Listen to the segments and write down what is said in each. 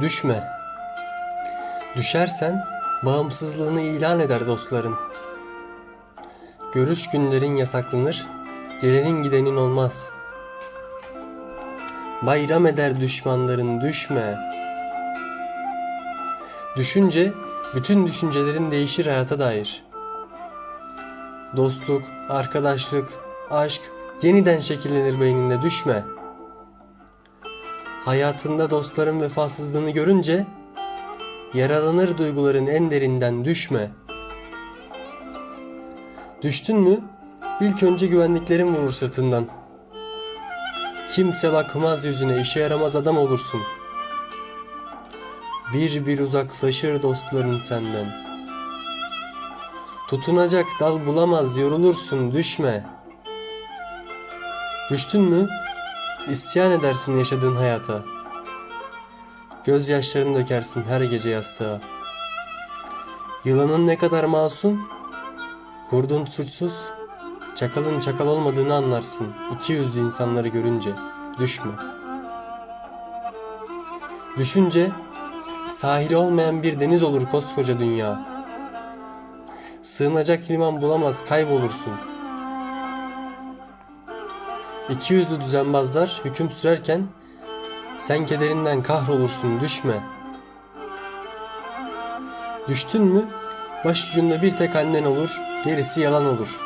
Düşme. Düşersen bağımsızlığını ilan eder dostların. Görüş günlerin yasaklanır, gelenin gidenin olmaz. Bayram eder düşmanların düşme. Düşünce bütün düşüncelerin değişir hayata dair. Dostluk, arkadaşlık, aşk yeniden şekillenir beyninde düşme. Hayatında dostların vefasızlığını görünce yaralanır duyguların en derinden düşme. Düştün mü? İlk önce güvenliklerin vurur sırtından. Kimse bakmaz yüzüne işe yaramaz adam olursun. Bir bir uzaklaşır dostların senden. Tutunacak dal bulamaz yorulursun düşme. Düştün mü? İsyan edersin yaşadığın hayata. Gözyaşlarını dökersin her gece yastığa. Yılanın ne kadar masum, kurdun suçsuz, çakalın çakal olmadığını anlarsın iki yüzlü insanları görünce. Düşme. Düşünce sahili olmayan bir deniz olur koskoca dünya. Sığınacak liman bulamaz kaybolursun. İki yüzlü düzenbazlar hüküm sürerken sen kederinden kahrolursun düşme. Düştün mü başucunda bir tek annen olur gerisi yalan olur.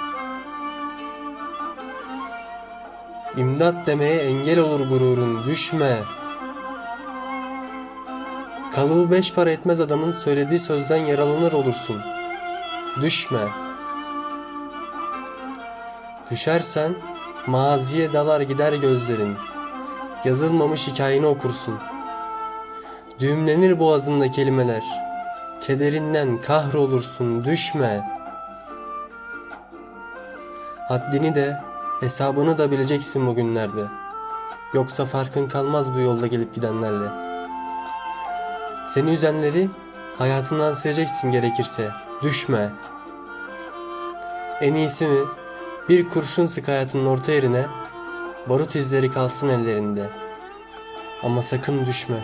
İmdat demeye engel olur gururun düşme. Kalıbı beş para etmez adamın söylediği sözden yaralanır olursun. Düşme. Düşersen maziye dalar gider gözlerin. Yazılmamış hikayeni okursun. Düğümlenir boğazında kelimeler. Kederinden kahrolursun düşme. Haddini de hesabını da bileceksin bugünlerde. Yoksa farkın kalmaz bu yolda gelip gidenlerle. Seni üzenleri hayatından sileceksin gerekirse. Düşme. En iyisi mi? Bir kurşun sık hayatının orta yerine barut izleri kalsın ellerinde. Ama sakın düşme.